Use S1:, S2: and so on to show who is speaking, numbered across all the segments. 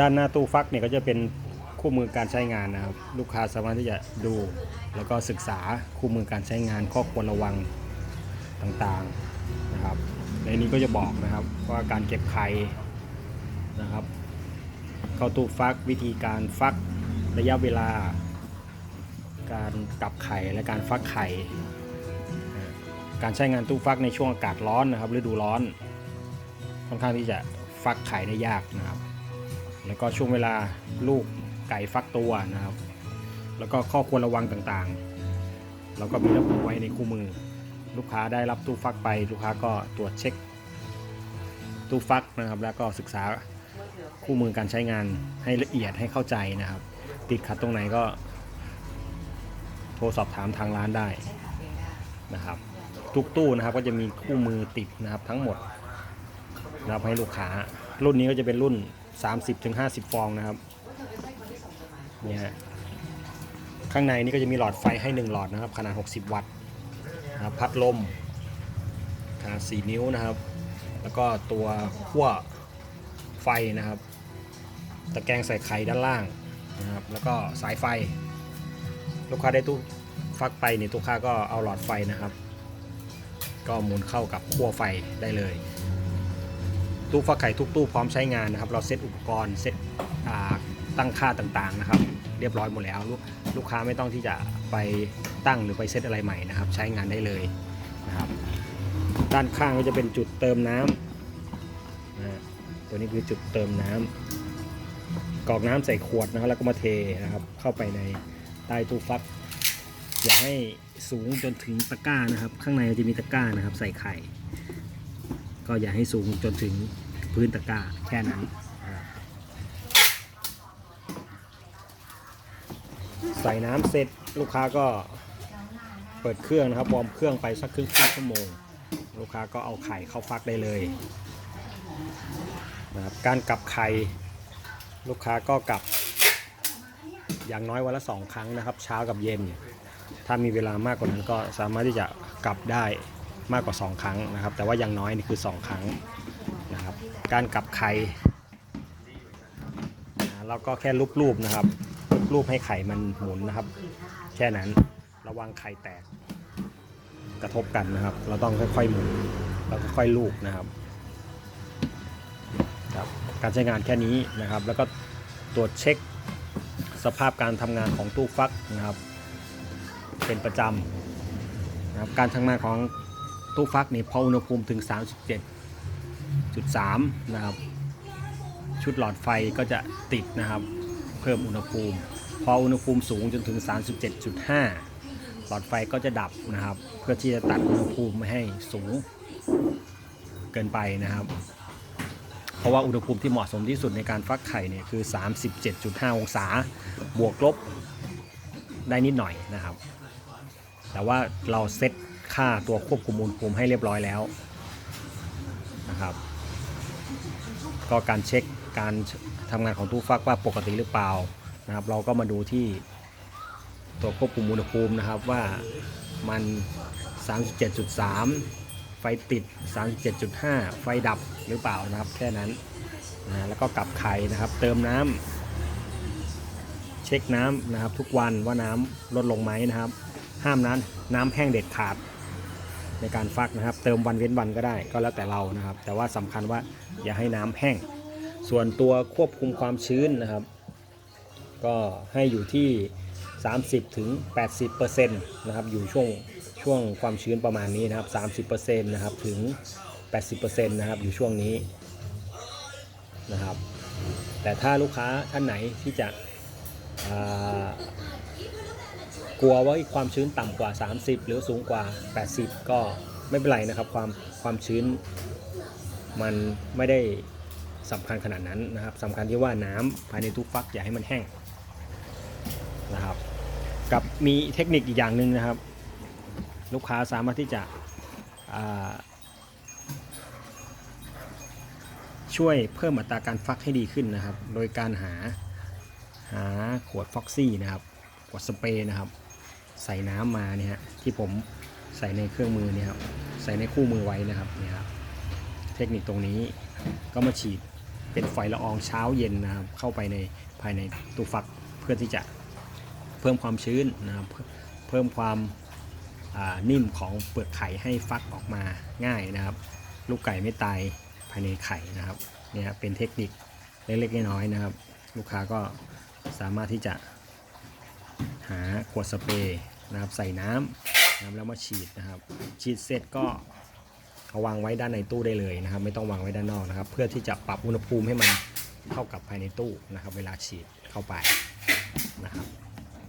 S1: ด้านหน้าตู้ฟักเนี่ยก็จะเป็นคู่มือการใช้งานนะครับ ลูกค้าสามารถที่จะดู แล้วก็ศึกษาคู่มือการใช้งานข้อควรระวังต่างๆนะครับในนี้ก็จะบอกนะครับว่าการเก็บไข่นะครับ เข้าตู้ฟักวิธีการฟักระยะเวลา การกลับไข่และการฟักไข่ การใช้งานตู้ฟักในช่วงอากาศร้อนนะครับฤดูร้อนค่อนข้างที่จะฟักไข่ได้ยากนะครับ แล้วก็ช่วงเวลาลูกไก่ฟักตัวนะครับ แล้วก็ข้อควรระวังต่างๆ เราก็มีระบุไว้ในคู่มือ ลูกค้าได้รับตู้ฟักไป ลูกค้าก็ตรวจเช็ค ตู้ฟักนะครับ แล้วก็ศึกษาคู่มือการใช้งานให้ละเอียดให้เข้าใจนะครับ ติดขัดตรงไหนก็ โทรสอบถามทางร้านได้นะครับทุกตู้นะครับก็จะมีคู่มือติดนะครับทั้งหมดนะครับให้ลูกค้ารุ่นนี้ก็จะเป็นรุ่น 30-50 ฟองนะครับเนี่ยข้างในนี่ก็จะมีหลอดไฟให้ 1 หลอดนะครับ ขนาด 60 วัตต์นะครับพัดลมขนาด 4 นิ้วนะครับ แล้วก็ตัวขั้วไฟนะครับ ตะแกรงใส่ไข่ด้านล่างนะครับ แล้วก็สายไฟ ลูกค้าได้ตู้ฟักไปเนี่ยลูกค้าก็เอาหลอดไฟนะครับ ก็หมุนเข้ากับขั้วไฟได้เลย ตู้ฟักไข่ทุกตู้พร้อมใช้งานนะครับ เราเซตอุปกรณ์เซตตั้งค่าต่างๆนะครับ เรียบร้อยหมดแล้วลูกลูกค้าไม่ต้องที่จะไปตั้งหรือไปเซตอะไรใหม่นะครับ ใช้งานได้เลยนะครับ ด้านข้างก็จะเป็นจุดเติมน้ำนะฮะตัวนี้คือจุดเติมน้ำกรอกน้ำใส่ขวดนะครับแล้วก็มาเทนะครับ เข้าไปในใต้ตู้ฟัก อย่าให้สูงจนถึงตะกร้านะครับ ข้างในจะมีตะกร้านะครับ ใส่ไข่ ก็อย่าให้สูงจนถึงพื้นตะกร้าแค่นั้น ใส่น้ำเสร็จลูกค้าก็เปิดเครื่องนะครับวอร์มเครื่องไปสักครึ่งชั่วโมง ลูกค้าก็เอาไข่เข้าฟักได้เลยนะครับการกลับไข่ลูกค้าก็กลับ อย่างน้อยวันละสองครั้งนะครับ เช้ากับเย็น ถ้ามีเวลามากกว่านั้นก็สามารถที่จะกลับได้ มากกว่า 2 ครั้งนะครับ แต่ว่าย่างน้อยนี่คือ 2 ครั้งนะครับ การกลับไข่นะเราก็แค่ลูบๆนะครับลูบให้ไข่มันหมุนนะครับ แค่นั้นระวังไข่แตกกระทบกันนะครับ เราต้องค่อยๆหมุนแล้วก็ค่อยลูบนะครับครับการใช้งานแค่นี้นะครับ แล้วก็ตรวจเช็คสภาพการทำงานของตู้ฟักนะครับ เป็นประจำนะครับการทำงานของ ตู้ฟักนี่พออุณหภูมิถึง 37.3 นะครับ ชุดหลอดไฟก็จะติดนะครับ เพิ่มอุณหภูมิ พออุณหภูมิสูงจนถึง 37.5 หลอดไฟก็จะดับนะครับ เพื่อที่จะตัดอุณหภูมิไม่ให้สูงเกินไปนะครับ เพราะว่าอุณหภูมิที่เหมาะสมที่สุดในการฟักไข่เนี่ยคือ 37.5 องศา บวกลบได้นิดหน่อยนะครับ แต่ว่าเราเซต ค่าตัวควบคุมอุณหภูมิให้เรียบร้อยแล้วนะครับ ก็การเช็คการทำงานของตู้ฟักว่าปกติหรือเปล่านะครับ เราก็มาดูที่ตัวควบคุมอุณหภูมินะครับว่ามัน 37.3 ไฟติด 37.5 ไฟดับหรือเปล่านะครับ แค่นั้นนะแล้วก็กลับไข่นะครับ เติมน้ำเช็คน้ำนะครับ ทุกวันว่าน้ำลดลงไหมนะครับ ห้ามน้ำน้ำแห้งเด็ดขาด ในการฟักนะครับ เติมวันเว้นวันก็ได้ก็แล้วแต่เรานะครับ แต่ว่าสำคัญว่าอย่าให้น้ำแห้ง ส่วนตัวควบคุมความชื้นนะครับ ก็ให้อยู่ที่ 30ถึง80%นะครับอยู่ช่วงช่วงความชื้นประมาณนี้นะครับ30%นะครับถึง 80%นะครับอยู่ช่วงนี้นะครับ แต่ถ้าลูกค้าท่านไหนที่จะ กลัวว่าความชื้นต่ำกว่า 30 หรือสูงกว่า 80 ก็ไม่เป็นไรนะครับความความชื้นมันไม่ได้สำคัญขนาดนั้นนะครับสำคัญที่ว่าน้ำภายในทุกฟักอย่าให้มันแห้งนะครับกับมีเทคนิคอีกอย่างหนึ่งนะครับ ลูกค้าสามารถที่จะช่วยเพิ่มอัตราการฟักให้ดีขึ้นนะครับ โดยการหาหาขวดฟ็อกซี่นะครับ ขวดสเปรย์นะครับ ใส่น้ำมาเนี่ยฮะที่ผมใส่ในเครื่องมือเนี่ยครับใส่ในคู่มือไว้นะครับเนี่ยครับเทคนิคตรงนี้ก็มาฉีดเป็นฝอยละอองเช้าเย็นนะครับ เข้าไปในภายในตู้ฟักเพื่อที่จะเพิ่มความชื้นนะครับเพิ่มความนิ่มของเปลือกไข่ให้ฟักออกมาง่ายนะครับ ลูกไก่ไม่ตายภายในไข่นะครับเนี่ยเป็นเทคนิคเล็กๆน้อยๆนะครับ ลูกค้าก็สามารถที่จะ หาขวดสเปรย์นะครับใส่น้ำนะครับแล้วมาฉีดนะครับ ฉีดเสร็จก็เอาวางไว้ด้านในตู้ได้เลยนะครับ ไม่ต้องวางไว้ด้านนอกนะครับ เพื่อที่จะปรับอุณหภูมิให้มันเข้ากับภายในตู้นะครับ เวลาฉีดเข้าไปนะครับ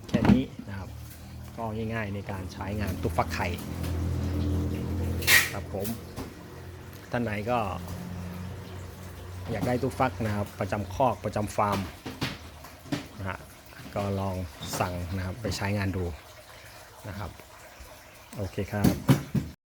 S1: แค่นี้นะครับก็ง่าย ๆ ในการใช้งานตู้ฟักไข่ครับผมท่านไหนก็อยากได้ตู้ฟักนะครับ ประจำคอกประจำฟาร์ม ก็ลองสั่งนะครับไปใช้งานดูนะครับ โอเคครับ